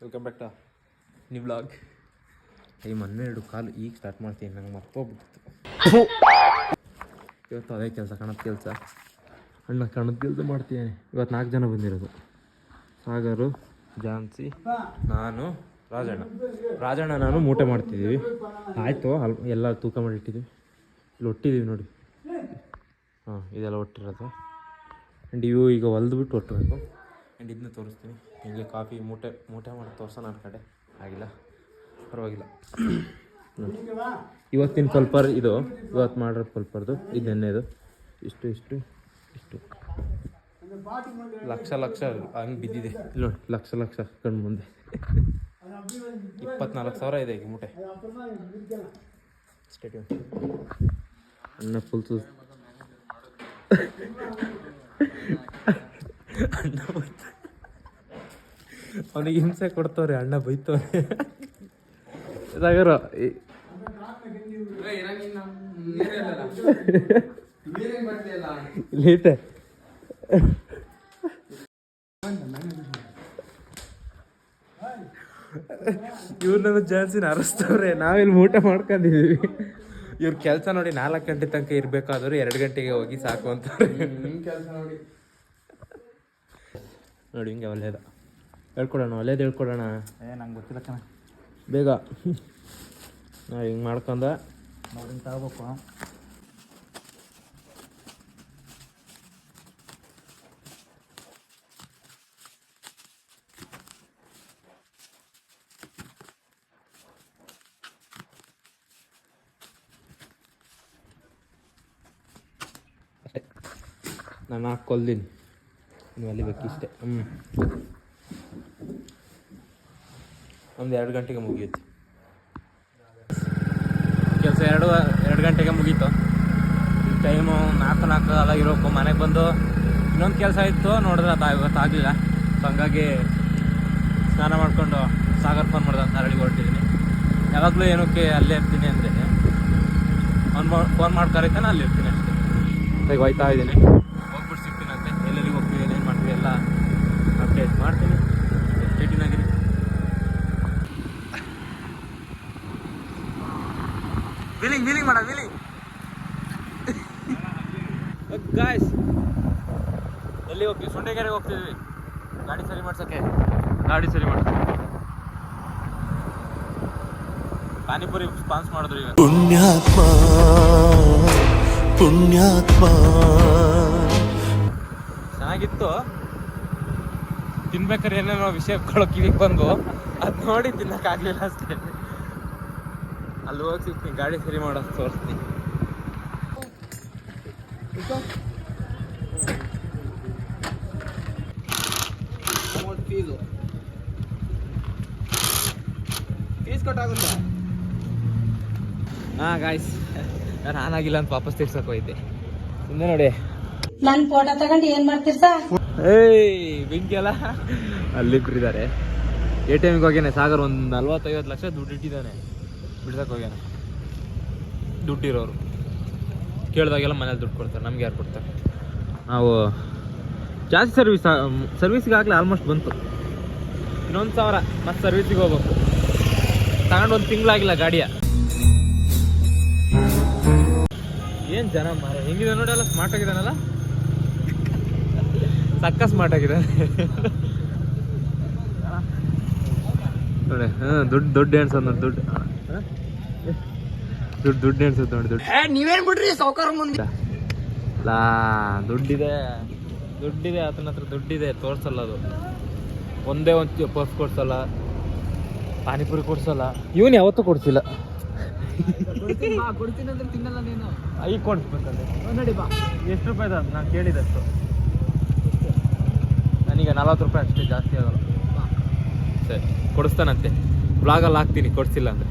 Welcome back to new vlog I ಹನ್ನೆರಡು ಕಾಲು ಈಗ ಸ್ಟಾರ್ಟ್ ಮಾಡ್ತೀನಿ. ನಂಗೆ ಮರ್ತೋಗ್ಬಿಡ್ತು ಇವತ್ತು ಅದೇ ಕೆಲಸ ಕಣದ ಕೆಲಸ. ಅಣ್ಣ ಕಣದ ಕೆಲಸ ಮಾಡ್ತೀನಿ. ಇವತ್ತು ನಾಲ್ಕು ಜನ ಬಂದಿರೋದು. ಸಾಗರು ಜಾನ್ಸಿ ನಾನು ರಾಜಣ್ಣ. ರಾಜಣ್ಣ ನಾನು ಮೂಟೆ ಮಾಡ್ತಿದ್ದೀವಿ. ಆಯಿತು ಅಲ್ ಎಲ್ಲ ತೂಕ ಮಾಡಿಟ್ಟಿದ್ದೀವಿ ಇಲ್ಲಿ ಒಟ್ಟಿದ್ದೀವಿ ನೋಡಿ. ಹಾಂ ಇದೆಲ್ಲ ಒಟ್ಟಿರೋದು. ಆ್ಯಂಡ್ ಇವು ಈಗ ಹೊಲ್ದ್ಬಿಟ್ಟು ಒಟ್ಟಬೇಕು ಆ್ಯಂಡ್ ಇದನ್ನ ತೋರಿಸ್ತೀನಿ. ಹೀಗೆ ಕಾಫಿ ಮೂಟೆ ಮೂಟೆ ಮಾಡಿ ತೋರ್ಸೋಣ ಕಡೆ. ಆಗಿಲ್ಲ. ಪರವಾಗಿಲ್ಲ. ಇವತ್ತಿನ ಪಲ್ಪರ್ ಇದು. ಇವತ್ತು ಮಾಡಿರೋ ಪಲ್ಪರ್ದು. ಇದು ಎಣ್ಣೆದು. ಇಷ್ಟು ಇಷ್ಟು ಇಷ್ಟು. ಲಕ್ಷ ಲಕ್ಷ ಹಂಗೆ ಬಿದ್ದಿದೆ. ನೋಡಿ, ಲಕ್ಷ ಲಕ್ಷ ಕಣ್ಣು ಮುಂದೆ. ಇಪ್ಪತ್ನಾಲ್ಕು ಸಾವಿರ ಇದೆ ಈಗ ಮೂಟೆ. ಅಣ್ಣ ಫುಲ್ ಅಣ್ಣ ಅವನಿಗೆ ಹಿಂಸೆ ಕೊಡ್ತವ್ರೆ, ಅಣ್ಣ ಬೈತವ್ರೆ. ಸಾಗರ ಇಲ್ಲೈತೆ ಇವ್ರನ್ನ ಜಾನ್ಸಿನ ಅರಸ್ತವ್ರೆ. ನಾವಿಲ್ಲಿ ಊಟ ಮಾಡ್ಕೊಂಡಿದೀವಿ. ಇವ್ರ ಕೆಲಸ ನೋಡಿ ನಾಲ್ಕು ಗಂಟೆ ತನಕ ಇರ್ಬೇಕಾದ್ರೆ ಎರಡು ಗಂಟೆಗೆ ಹೋಗಿ ಸಾಕು ಅಂತಾರೆ ನೋಡಿ. ಹಿಂಗೆ ಒಳ್ಳೇದ ಹೇಳ್ಕೊಡೋಣ ಒಳ್ಳೇದು ಹೇಳ್ಕೊಡೋಣ. ಏ ನಂಗೆ ಗೊತ್ತಿಲ್ಲ ಕಣ. ಬೇಗ. ನಾವು ಹಿಂಗೆ ಮಾಡ್ಕೊಂಡ. ನೋಡಿ ತಗೋಬೇಕು. ನಾನು ಹಾಕ್ಕೊಲ್ದೀನಿ ನೀವು ಅಲ್ಲಿ ಬೇಕಿಷ್ಟೇ ಹ್ಞೂ ಒಂದು ಎರಡು ಗಂಟೆಗೆ ಮುಗಿಯುತ್ತೆ. ಕೆಲಸ ಎರಡು ಎರಡು ಗಂಟೆಗೆ ಮುಗೀತು. ಟೈಮು ನಾಲ್ಕು ನಾಲ್ಕು ಅಲ್ಲ ಇರೋಕು ಮನೆಗೆ ಬಂದು ಇನ್ನೊಂದು ಕೆಲಸ ಇತ್ತು ನೋಡಿದ್ರೆ ಅದು ಇವತ್ತು ಆಗಲಿಲ್ಲ. ಸೊ ಹಂಗಾಗಿ ಸ್ನಾನ ಮಾಡಿಕೊಂಡು ಸಾಗರ್ ಫೋನ್ ಮಾಡ್ದೆ ಅಂತ ಅರಳಿಗೆ ಹೊರಟಿದ್ದೀನಿ ಯಾವಾಗಲೂ ಏನಕ್ಕೆ ಅಲ್ಲೇ ಇರ್ತೀನಿ ಅಂದೇನೆ ಅವ್ನು ಫೋನ್ ಮಾಡಿ ಕರೀತಾನೆ ಅಲ್ಲಿ ಇರ್ತೀನಿ ಅಷ್ಟೇ. ಈಗ ಹೋಯ್ತಾ ಇದ್ದೀನಿ ಹೋಗ್ಬಿಟ್ಟು ಸಿಗ್ತೀನಂತೆ ಎಲ್ಲೆಲ್ಲಿಗೆ ಹೋಗ್ತೀವಿ ಏನೇನು ಮಾಡ್ತೀವಿ ಎಲ್ಲ ಅಪ್ಡೇಟ್ ಮಾಡ್ತೀನಿ ಸ್ಟೇಟಿನಾಗಿರಿ ವೀಲಿಂಗ್ ವೀಲಿಂಗ್ ಮಾಡ ವೀಲಿಂಗ್ ಗಾಯ್ಸ್ ಎಲ್ಲಿ ಹೋಗ್ತೀವಿ ಸೊಂಡೆಗೆರೆಗೆ ಹೋಗ್ತಿದ್ವಿ. ಗಾಡಿ ಸರಿ ಮಾಡ್ಸೋಕ್ಕೆ. ಗಾಡಿ ಸರಿ ಮಾಡ್ಸೋಕೆ ಪಾನಿಪುರಿ ಸ್ಪಾನ್ಸ್ ಮಾಡಿದ್ರು ಈಗ. ಪುಣ್ಯಾತ್ಮ ಪುಣ್ಯಾತ್ಮ. ಚೆನ್ನಾಗಿತ್ತು. ತಿನ್ಬೇಕಾದ್ರೆ ಏನೇನೋ ವಿಷಯ ಕಿವಿಗೆ ಬಂದು ಅದು ನೋಡಿ ತಿನ್ನಕ್ಕಾಗ್ಲಿಲ್ಲ ಅಷ್ಟೇ. ಅಲ್ಲಿ ಹೋಗಿ ಸಿಗ್ತೀನಿ ಗಾಡಿ ಸರಿ ಮಾಡೋದು ತೋರಿಸ್ತೀನಿ. ಫೀಸು ಫೀಸ್ ಕಟ್ಟಾಗುತ್ತೆ? ಹಾಂ ಗಾಯ್ಸ್ ನಾನು ಆನಾಗಿಲ್ಲ ಅಂತ ವಾಪಸ್ ತಿರ್ಸಕ್ ಹೋಯ್ತೆ. ಸುಮ್ಮನೆ ನೋಡಿ. ನನ್ ಫೋಟೋ ತಗೊಂಡು ಏನ್ ಮಾಡ್ತೀರ್ ಸಾ ಏಯ್ ಬೆಂಕಿ ಅಲ್ಲ. ಅಲ್ಲಿಬ್ರಿದ್ದಾರೆ ಎ ಟಿ ಎಮ್ಗೆ ಹೋಗ್ಯಾನೆ. ಸಾಗರ್ ಒಂದು ನಲ್ವತ್ತೈವತ್ತು ಲಕ್ಷ ದುಡ್ಡು ಇಟ್ಟಿದ್ದಾನೆ. ಬಿಡ್ಸಕ್ಕೆ ಹೋಗ್ಯಾನ. ದುಡ್ಡಿರೋರು. ಕೇಳಿದಾಗೆಲ್ಲ ಮನೇಲಿ ದುಡ್ಡು ಕೊಡ್ತಾರೆ, ನಮ್ಗೆ ಯಾರು ಕೊಡ್ತಾರೆ? ನಾವು ಜಾಸ್ತಿ ಸರ್ವಿಸ್ ಸರ್ವಿಸ್ಗೆ ಆಗಲೇ ಆಲ್ಮೋಸ್ಟ್ ಬಂತು. ಇನ್ನೊಂದು ಸಾವಿರ, ಮತ್ತೆ ಸರ್ವಿಸಿಗೆ ಹೋಗ್ಬೇಕು. ತಗೊಂಡು ಒಂದು ತಿಂಗಳಾಗಿಲ್ಲ ಗಾಡಿಯ. ಏನು ಜನ ಮಾರ ಹೆಂಗಿದೆ ನೋಡಿ ಅಲ್ಲ ಸ್ಮಾರ್ಟ್ ಆಗಿದ್ದಾನಲ್ಲ? ಸಕ್ಕ ಸ್ಮಾರ್ಟ್ ಆಗಿದ್ದಾನೆ. ನೋಡಿ, ಹಾಂ, ದುಡ್ಡು ದುಡ್ಡು ಏನು ನೋಡಿ ದುಡ್ಡು? ದುಡ್ಡು ದುಡ್ಡು ಎಣ್ಸೋದು ನೋಡಿ ದುಡ್ಡು. ನೀವೇನ್ ಬಿಡ್ರಿ ಸಾವುಕಾರ ಮುಂದೆ ಲಾ ದುಡ್ಡಿದೆ. ದುಡ್ಡಿದೆ ಆತನ ಹತ್ರ ದುಡ್ಡಿದೆ ತೋರ್ಸಲ್ಲ ಅದು. ಒಂದೇ ಒಂದು ಪರ್ಸ್ ಕೊಡ್ಸಲ್ಲ ಪಾನಿಪುರಿ ಕೊಡ್ಸಲ್ಲ. ಇವನು ಯಾವತ್ತೂ ಕೊಡ್ಸಿಲ್ಲ. ಕೊಡ್ತೀನಿ ಬಾ ಕೊಡ್ತೀನಿ ಅಂದ್ರೆ ತಿನ್ನಲ್ಲ ನೀನು. ಈಗ ಕೊಡ್ಸ್ಬೇಕಂದ್ರೆ ನೋಡಿ ಬಾ. ಎಷ್ಟು ರೂಪಾಯಿ ಅದು? ನಾನು ಕೇಳಿದಷ್ಟು. ನನಗೆ ನಲ್ವತ್ತು ರೂಪಾಯಿ ಅಷ್ಟೇ ಜಾಸ್ತಿ ಆಗಲ್ಲ. ಸರಿ ಕೊಡಿಸ್ತಾನಂತೆ. ಬ್ಲಾಗಲ್ಲಿ ಹಾಕ್ತೀನಿ ಕೊಡ್ಸಿಲ್ಲ ಅಂದರೆ.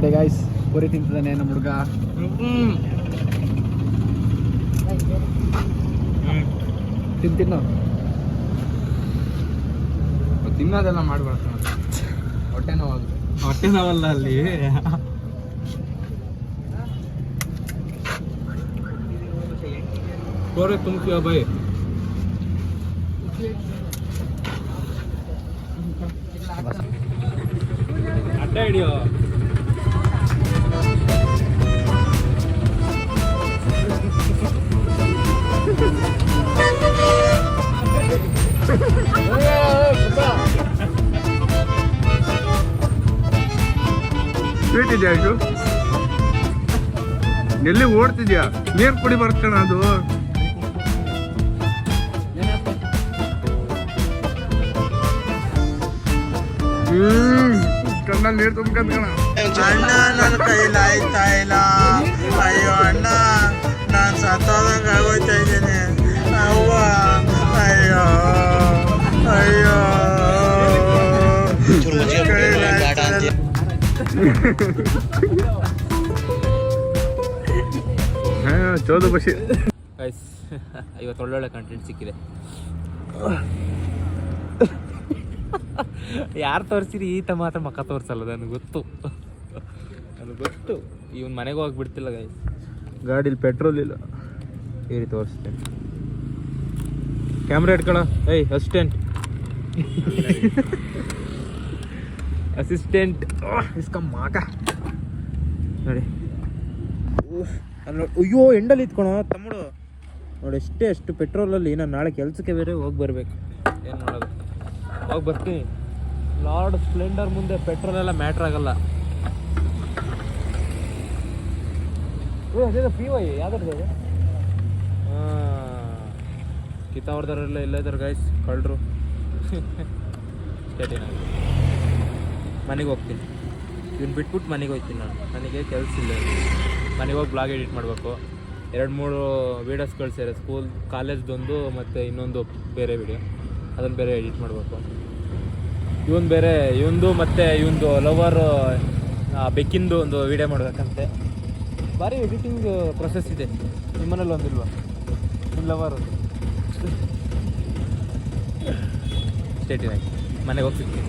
ನೋಡಿ ಗಾಯ್ಸ್ ಪೂರಿ ತಿಂತಿದ್ದಾನೆ ನಮ್ಮ ಹುಡುಗ. ತಿಂತಿನ ತಿನ್ನೋದೆಲ್ಲ ಮಾಡ್ಬಾರ್ದು. ಹೊಟ್ಟೆ ನೋವಾಗುತ್ತೆ. ಹೊಟ್ಟೆ ನೋವಲ್ಲ ಅಲ್ಲಿ? ಕೋರೆ ತುಂಬ್ತೀವ ಬೈ ಅಡ್ಡ ಹಿಡಿಯೋ. ಸ್ವೀಟ್ ಇದೆಯಾ ಇದು? ಎಲ್ಲಿ ಓಡ್ತಿದ್ಯಾ? ನೀರು ಕುಡಿ ಬರ್ತಾನ ಅದು. ಹ್ಮ್, ಕಣ್ಣಲ್ಲಿ ನೀರು ತುಂಬ್ಕಂತ ಅಣ್ಣ ನನ್ನ ಕೈಲಾಯ್ತಾ ಇಲ್ಲ. ಅಯ್ಯೋ, ಅಣ್ಣ, ನಾನು ಸತ್ತೋದಂಗ ಇದ್ದೀನಿ. ಅವ್ವ, ಅಯ್ಯೋ ಅಯ್ಯೋ. ಹಾ ಚೋದು ಬಸಿ ಗೈಸ್ ಇವತ್ತು ಒಳ್ಳೊಳ್ಳೆ ಕಂಟೆಂಟ್ ಸಿಕ್ಕಿದೆ. ಯಾರು ತೋರಿಸಿರಿ? ಈತ ಮಾತ್ರ ಮಕ್ಕ ತೋರಿಸಲ್ಲ ನನಗೆ ಗೊತ್ತು. ಅದು ಗೊತ್ತು. ಇವನ್ ಮನೆಗೆ ಹೋಗಿ ಬಿಡ್ತಿಲ್ಲ ಗೈಸ್ ಗಾಡೀಲಿ ಪೆಟ್ರೋಲ್ ಇಲ್ಲ. ಏರಿ ತೋರಿಸ್ತೇನೆ. ಕ್ಯಾಮ್ರಾ ಇಟ್ಕೊಳ ಏಯ್ ಅಸಿಸ್ಟೆಂಟ್. ಅಸಿಸ್ಟೆಂಟ್ ಇಸ್ಕಮ್ ಮಾಕ ನೋಡಿ. ಅಯ್ಯೋ, ಎಂಡಲ್ಲಿ ಇತ್ಕೊಣ, ತಮ್ಮಡು. ನೋಡಿ, ಎಷ್ಟೇ ಅಷ್ಟು ಪೆಟ್ರೋಲಲ್ಲಿ ನಾನು ನಾಳೆ ಕೆಲಸಕ್ಕೆ ಬೇರೆ ಹೋಗಿ ಬರಬೇಕು. ಏನು ಮಾಡೋದು? ಹೋಗಿ ಬರ್ತೀನಿ. ಲಾರ್ಡ್ ಸ್ಪ್ಲೆಂಡರ್ ಮುಂದೆ ಪೆಟ್ರೋಲ್ ಎಲ್ಲ ಮ್ಯಾಟ್ರ್ ಆಗಲ್ಲ. ಪಿ ವೈ ಯಾವ್ದು ಎಲ್ಲ ಇದ್ದಾರೆ ಗೈಸ್ ಕಳ್ಳರು ಸ್ಟೇಟಿನ ಮನೆಗೆ ಹೋಗ್ತೀನಿ. ಇವ್ನು ಬಿಟ್ಬಿಟ್ಟು ಮನೆಗೆ ಹೋಗ್ತೀನಿ ನಾನು. ನನಗೆ ಕೆಲಸ ಇಲ್ಲ. ಮನೆಗೆ ಹೋಗಿ ಬ್ಲಾಗ್ ಎಡಿಟ್ ಮಾಡಬೇಕು. ಎರಡು ಮೂರು ವೀಡಿಯೋಸ್ ಕಳಿಸ್ಯಾರೆ ಸ್ಕೂಲ್ ಕಾಲೇಜ್ದೊಂದು ಮತ್ತು ಇನ್ನೊಂದು ಬೇರೆ ವಿಡಿಯೋ ಅದನ್ನು ಬೇರೆ ಎಡಿಟ್ ಮಾಡಬೇಕು. ಇವನು ಬೇರೆ ಇವಂದು ಮತ್ತು ಇವಂದು ಲವರ್ ಬೆಕ್ಕಿಂದು ಒಂದು ವಿಡಿಯೋ ಮಾಡಬೇಕಂತೆ. ಭಾರಿ ಎಡಿಟಿಂಗ್ ಪ್ರೊಸೆಸ್ ಇದೆ. ನಿಮ್ಮನೇಲಿ ಒಂದಿಲ್ವಾ? ನಿಮ್ಮ ಲವರ್ ಸ್ಟೇಟಿನಾಗಿ ಮನೆಗೆ ಹೋಗಿ ಸಿಗ್ತೀನಿ.